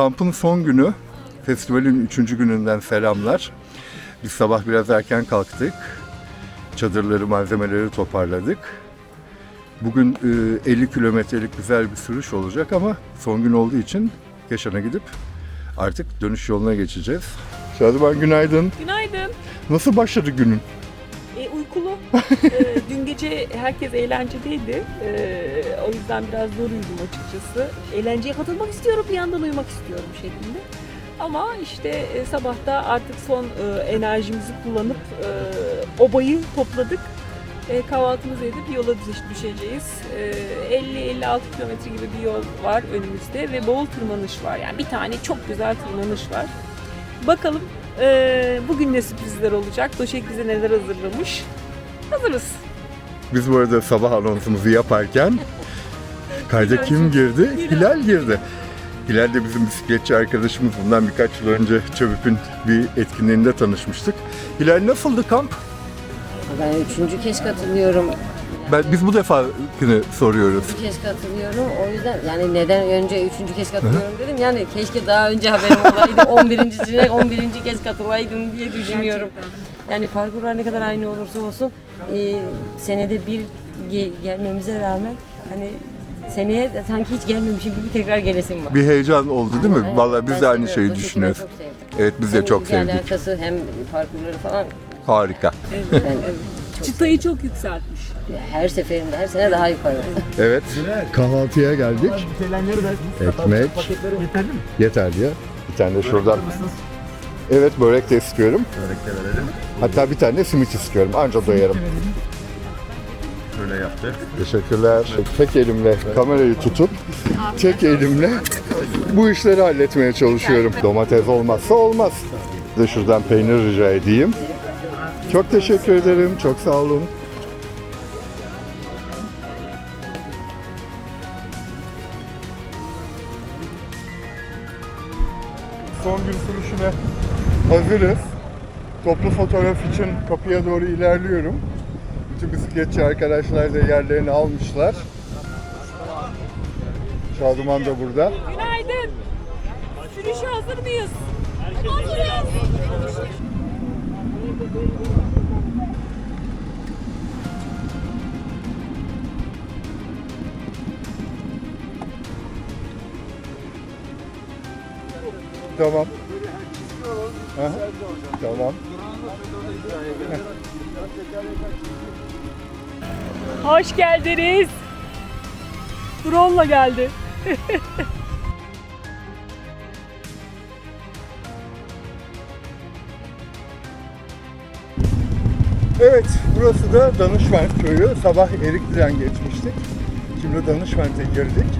Kampın son günü. Festivalin üçüncü gününden selamlar. Biz sabah biraz erken kalktık. Çadırları, malzemeleri toparladık. Bugün e, 50 kilometrelik güzel bir sürüş olacak ama son gün olduğu için Keşan'a gidip artık dönüş yoluna geçeceğiz. Şadıman günaydın. Günaydın. Nasıl başladı günün? E, uykulu. E, dün gece herkes eğlencedeydi. E, o yüzden biraz zor uyudum açıkçası. Eğlenceye katılmak istiyorum, bir yandan uyumak istiyorum şeklinde. Ama işte e, sabahta artık son e, enerjimizi kullanıp e, obayı topladık. E, kahvaltımızı edip yola düş- düşeceğiz. E, 50-56 kilometre gibi bir yol var önümüzde ve bol tırmanış var. Yani bir tane çok güzel tırmanış var. Bakalım e, bugün ne sürprizler olacak? Doşek bize neler hazırlamış? Hazırız. Biz bu arada sabah anonsumuzu yaparken kayda kim girdi? Hilal girdi. Hilal de bizim bisikletçi arkadaşımız. Bundan birkaç yıl önce Çöbüp'ün bir etkinliğinde tanışmıştık. Hilal nasıldı kamp? Ben üçüncü kez katılıyorum. Ben, biz bu defa soruyoruz. Üçüncü kez katılıyorum. O yüzden yani neden önce üçüncü kez katılıyorum dedim. Yani keşke daha önce haberim olaydı. 11.sine 11. kez katılaydım diye düşünüyorum. Yani parkurlar ne kadar aynı olursa olsun e, senede bir ge- gelmemize rağmen hani seneye de sanki hiç gelmemişim gibi tekrar gelesim var. Bir heyecan oldu değil mi? Evet, Vallahi biz ben de aynı seviyorum. şeyi şekilde düşünüyoruz. çok sevdim. Evet biz de Hem çok ilgi sevdik. alakası hem parkurları falan Harika. ben Çıtayı çok yükseltmiş. Her seferinde her sene daha yukarı. Evet. Kahvaltıya geldik. Ekmek. Yeterli mi? Yeter diye. Bir tane de şuradan. Evet börek de istiyorum. Börek de verelim. Hatta bir tane de simit istiyorum. Anca doyarım. Şöyle yaptı. Teşekkürler. Tek elimle kamerayı tutup tek elimle bu işleri halletmeye çalışıyorum. Domates olmazsa olmaz. Bir De şuradan peynir rica edeyim. Çok teşekkür ederim. Çok sağ olun. Son gün sürüşüne hazırız. Toplu fotoğraf için kapıya doğru ilerliyorum. Bütün bisikletçi arkadaşlar da yerlerini almışlar. Şaduman da burada. Günaydın. Sürüşe hazır mıyız? Hazırız. Tamam. Tamam. Hoş geldiniz. Drone'la geldi. Evet, burası da Danışment köyü. Sabah Erikli'den geçmiştik. Şimdi Danışment'e girdik.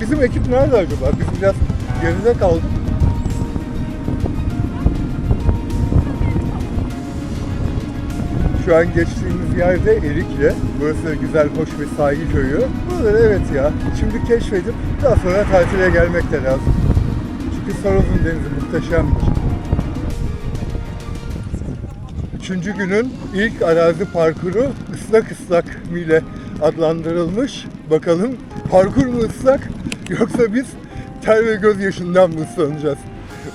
Bizim ekip nerede acaba? Biz biraz geride kaldık. Şu an geçtiğimiz yerde Erikli. Burası güzel, hoş bir sahil köyü. Buraları evet ya. Şimdi keşfedip daha sonra tatile gelmek de lazım. Çünkü Sarozun denizi muhteşemdir. Üçüncü günün ilk arazi parkuru ıslak ıslak ile adlandırılmış. Bakalım parkur mu ıslak yoksa biz ter ve gözyaşından mı ıslanacağız?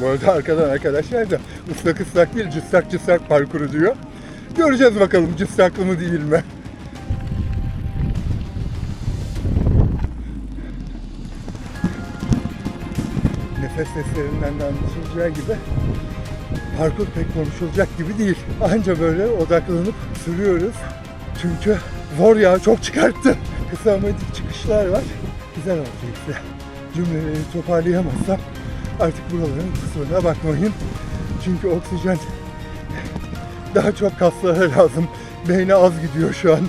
Bu arada arkadan arkadaşlar da ıslak ıslak değil cıssak cıssak parkuru diyor. Göreceğiz bakalım cıssaklı mı değil mi? Nefes seslerinden de anlaşılacağı gibi parkur pek konuşulacak gibi değil. Anca böyle odaklanıp sürüyoruz. Çünkü zor ya çok çıkarttı. Kısa ama dik çıkışlar var. Güzel oldu işte. Cümleleri toparlayamazsam artık buraların kusuruna bakmayın. Çünkü oksijen daha çok kaslara lazım. Beyne az gidiyor şu an.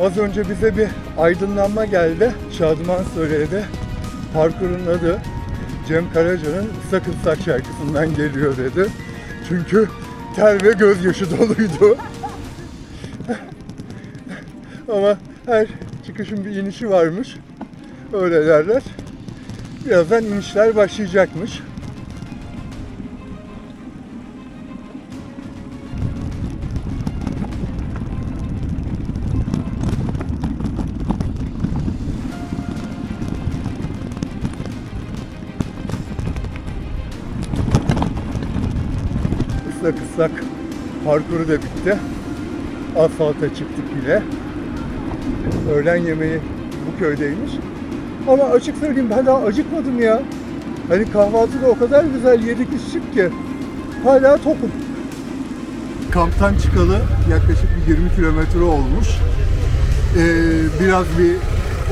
Az önce bize bir aydınlanma geldi. Şadıman söyledi. Parkurun adı Cem Karaca'nın Islak Islak şarkısından geliyor dedi. Çünkü ter ve gözyaşı doluydu. Ama her çıkışın bir inişi varmış. Öyle derler. Birazdan inişler başlayacakmış. ıslak ıslak parkuru da bitti. Asfalta çıktık bile. Öğlen yemeği bu köydeymiş. Ama açık söyleyeyim ben daha acıkmadım ya. Hani kahvaltıda o kadar güzel yedik içtik ki hala tokum. Kamptan çıkalı yaklaşık bir 20 kilometre olmuş. Ee, biraz bir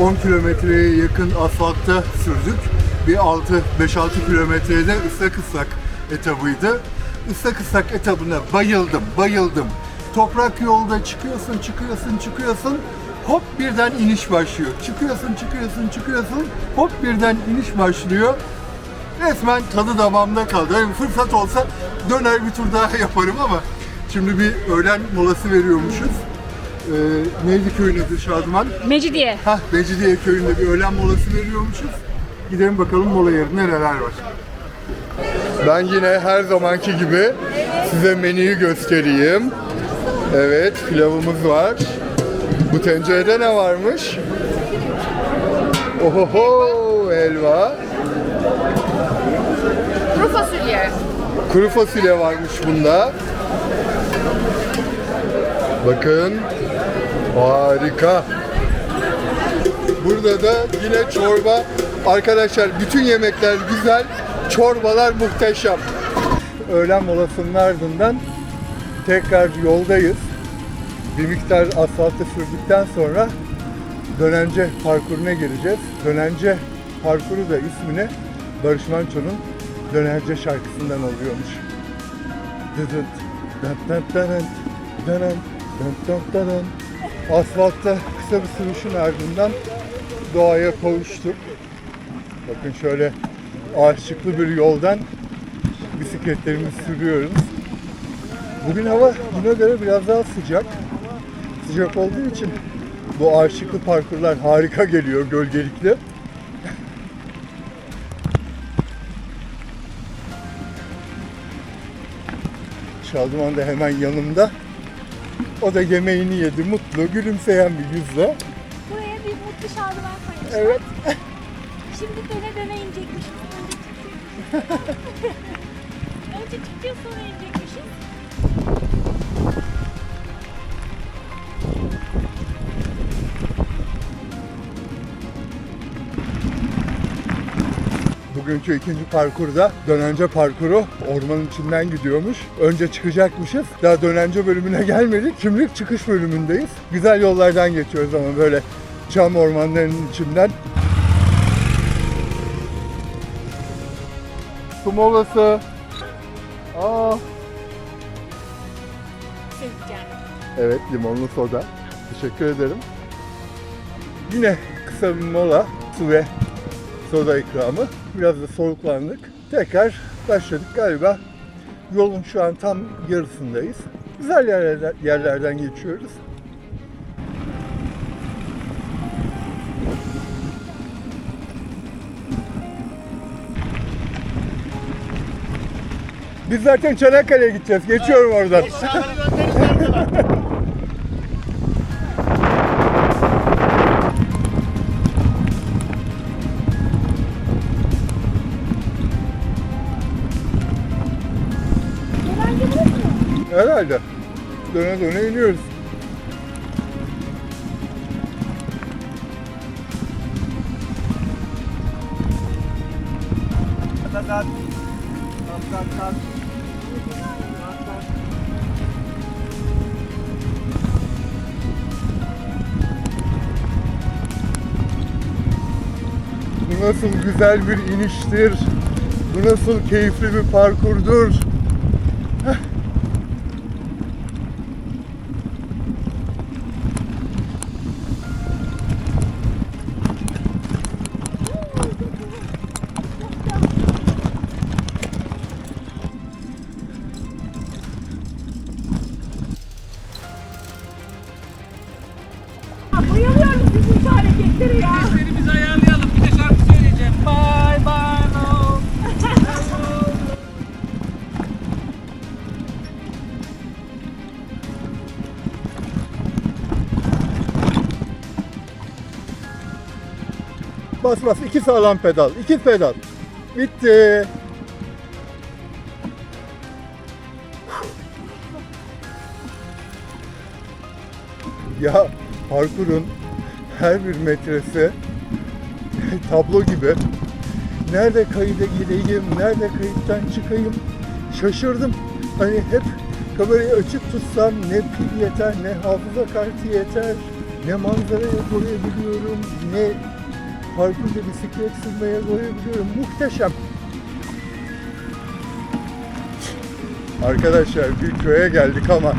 10 kilometreye yakın asfaltta sürdük. Bir 6 5-6 kilometrede ıslak ıslak etabıydı. Islak ıslak etabına bayıldım, bayıldım. Toprak yolda çıkıyorsun, çıkıyorsun, çıkıyorsun. Hop birden iniş başlıyor. Çıkıyorsun, çıkıyorsun, çıkıyorsun. Hop birden iniş başlıyor. Resmen tadı damağımda kaldı. Yani fırsat olsa döner bir tur daha yaparım ama şimdi bir öğlen molası veriyormuşuz. Ee, neydi köyün adı Şadıman? Mecidiye. Hah Becidiye köyünde bir öğlen molası veriyormuşuz. Gidelim bakalım mola yerinde neler var. Ben yine her zamanki gibi size menüyü göstereyim. Evet pilavımız var. Bu tencerede ne varmış? Ohoho helva. Kuru fasulye. Kuru fasulye varmış bunda. Bakın. Harika. Burada da yine çorba. Arkadaşlar bütün yemekler güzel. Çorbalar muhteşem. Öğlen molasının ardından tekrar yoldayız bir miktar asfalta sürdükten sonra dönence parkuruna gireceğiz. Dönence parkuru da ismini Barış Manço'nun Dönence şarkısından alıyormuş. Dıdınt, Asfaltta kısa bir sürüşün ardından doğaya kavuştuk. Bakın şöyle ağaçlıklı bir yoldan bisikletlerimizi sürüyoruz. Bugün hava buna göre biraz daha sıcak. Sıcak olduğu için bu ağaçlıklı parkurlar harika geliyor gölgelikli. Şaduman da hemen yanımda. O da yemeğini yedi mutlu, gülümseyen bir yüzle. Buraya bir mutlu şadıman koymuşlar. Evet. Şimdi döne döne inecekmişiz. Önce çıkıyor. Önce çıkıyor sonra inecekmişiz. Bugünkü ikinci parkurda dönence parkuru ormanın içinden gidiyormuş. Önce çıkacakmışız. Daha dönence bölümüne gelmedik. Şimdi çıkış bölümündeyiz. Güzel yollardan geçiyoruz ama böyle çam ormanlarının içinden. Su molası. Aa, evet limonlu soda. Teşekkür ederim. Yine kısa bir mola, su ve soda ikramı. Biraz da soluklandık. Tekrar başladık galiba. Yolun şu an tam yarısındayız. Güzel yerlerden, yerlerden geçiyoruz. Biz zaten Çanakkale'ye gideceğiz. Geçiyorum oradan. Herhalde. Döne döne iniyoruz. Bu nasıl güzel bir iniştir. Bu nasıl keyifli bir parkurdur. bas bas iki sağlam pedal. iki pedal. Bitti. ya parkurun her bir metresi tablo gibi. Nerede kayıda gireyim, nerede kayıttan çıkayım şaşırdım. Hani hep kamerayı açık tutsam ne pil yeter, ne hafıza kartı yeter, ne manzarayı koruyabiliyorum, ne parkurda bisiklet sürmeye koyabiliyorum. Muhteşem. Arkadaşlar bir köye geldik ama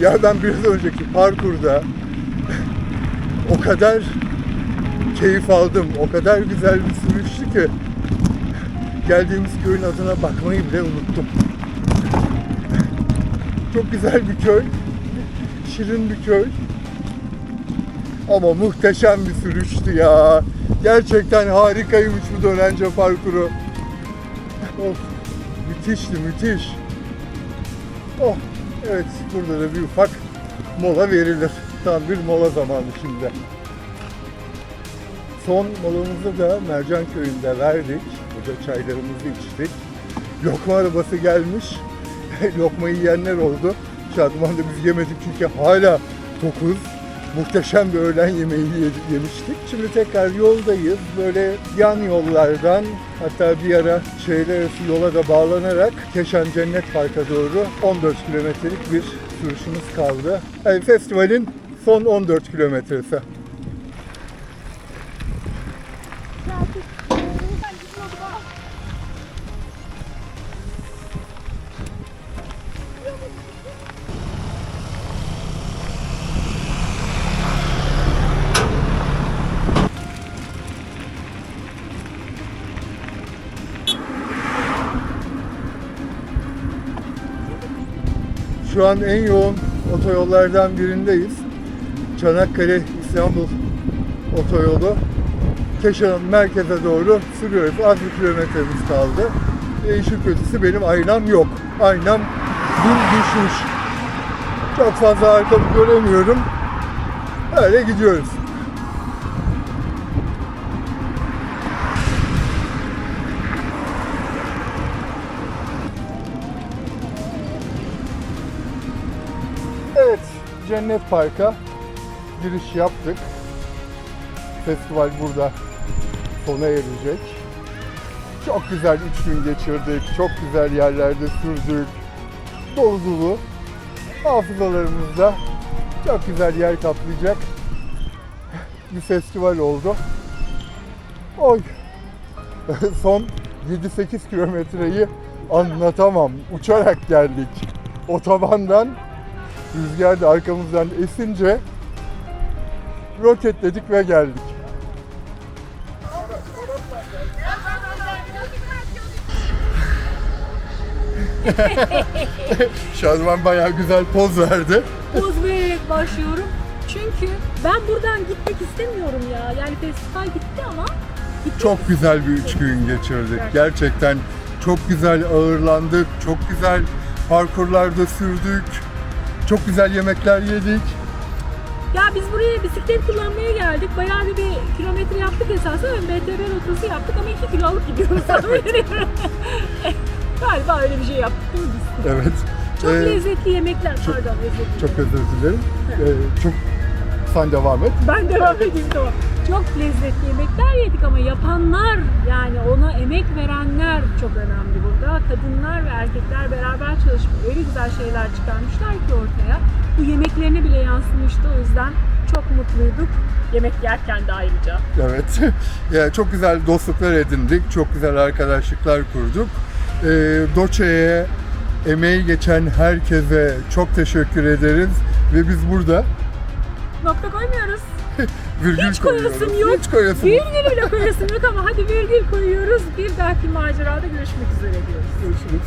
ya ben biraz önceki parkurda o kadar keyif aldım, o kadar güzel bir sürüştü ki geldiğimiz köyün adına bakmayı bile unuttum. Çok güzel bir köy, şirin bir köy. Ama muhteşem bir sürüştü ya. Gerçekten harikaymış bu dönence parkuru. Of, müthişti, müthiş. Oh, evet burada da bir ufak mola verilir. Tam bir mola zamanı şimdi. Son molamızı da Mercan Köyü'nde verdik. Burada çaylarımızı içtik. Lokma arabası gelmiş. Lokmayı yiyenler oldu. Şadıman'da biz yemedik çünkü hala tokuz. Muhteşem bir öğlen yemeği ye- yemiştik. Şimdi tekrar yoldayız. Böyle yan yollardan hatta bir ara arası yola da bağlanarak Keşan Cennet Park'a doğru 14 kilometrelik bir sürüşümüz kaldı. Yani festivalin son 14 kilometresi. Şu an en yoğun otoyollardan birindeyiz. Çanakkale İstanbul otoyolu. Keşan'ın merkeze doğru sürüyoruz. Az bir kilometremiz kaldı. E işin kötüsü benim aynam yok. Aynam dün düşmüş. Çok fazla arkamı göremiyorum. Öyle gidiyoruz. Cennet Park'a giriş yaptık. Festival burada sona erecek. Çok güzel üç gün geçirdik. Çok güzel yerlerde sürdük. Dolu dolu. Hafızalarımızda çok güzel yer kaplayacak bir festival oldu. Oy. Son 7-8 kilometreyi anlatamam. Uçarak geldik. Otobandan rüzgar da arkamızdan esince roketledik ve geldik. Şazman bayağı güzel poz verdi. Poz vererek başlıyorum. Çünkü ben buradan gitmek istemiyorum ya. Yani festival gitti ama gitti. Çok güzel bir üç gün geçirdik. Gerçekten çok güzel ağırlandık. Çok güzel parkurlarda sürdük. Çok güzel yemekler yedik. Ya biz buraya bisiklet kullanmaya geldik. Bayağı bir, bir kilometre yaptık esasen. ve MTB rotası yaptık ama 2 kilo alıp gidiyoruz. Galiba öyle bir şey yaptık değil mi biz? Evet. Çok Ee, lezzetli yemekler. çok- Pardon lezzetli. Çok özür dilerim. Ee, çok sen devam et. Ben devam edeyim tamam. Çok lezzetli yemekler yedik ama yapanlar yani ona emek verenler çok önemli burada. Kadınlar ve erkekler beraber çalışıp öyle güzel şeyler çıkarmışlar ki ortaya. Bu yemeklerine bile yansımıştı o yüzden çok mutluyduk. Yemek yerken de ayrıca. Evet. yani çok güzel dostluklar edindik. Çok güzel arkadaşlıklar kurduk. Ee, Doçe'ye emeği geçen herkese çok teşekkür ederiz. Ve biz burada Nokta koymuyoruz. Virgül Hiç koyasım koyuyoruz. yok. Hiç koyasım yok. Virgül bile koyasım yok ama hadi virgül koyuyoruz. Bir dahaki macerada görüşmek üzere diyoruz. Görüşürüz.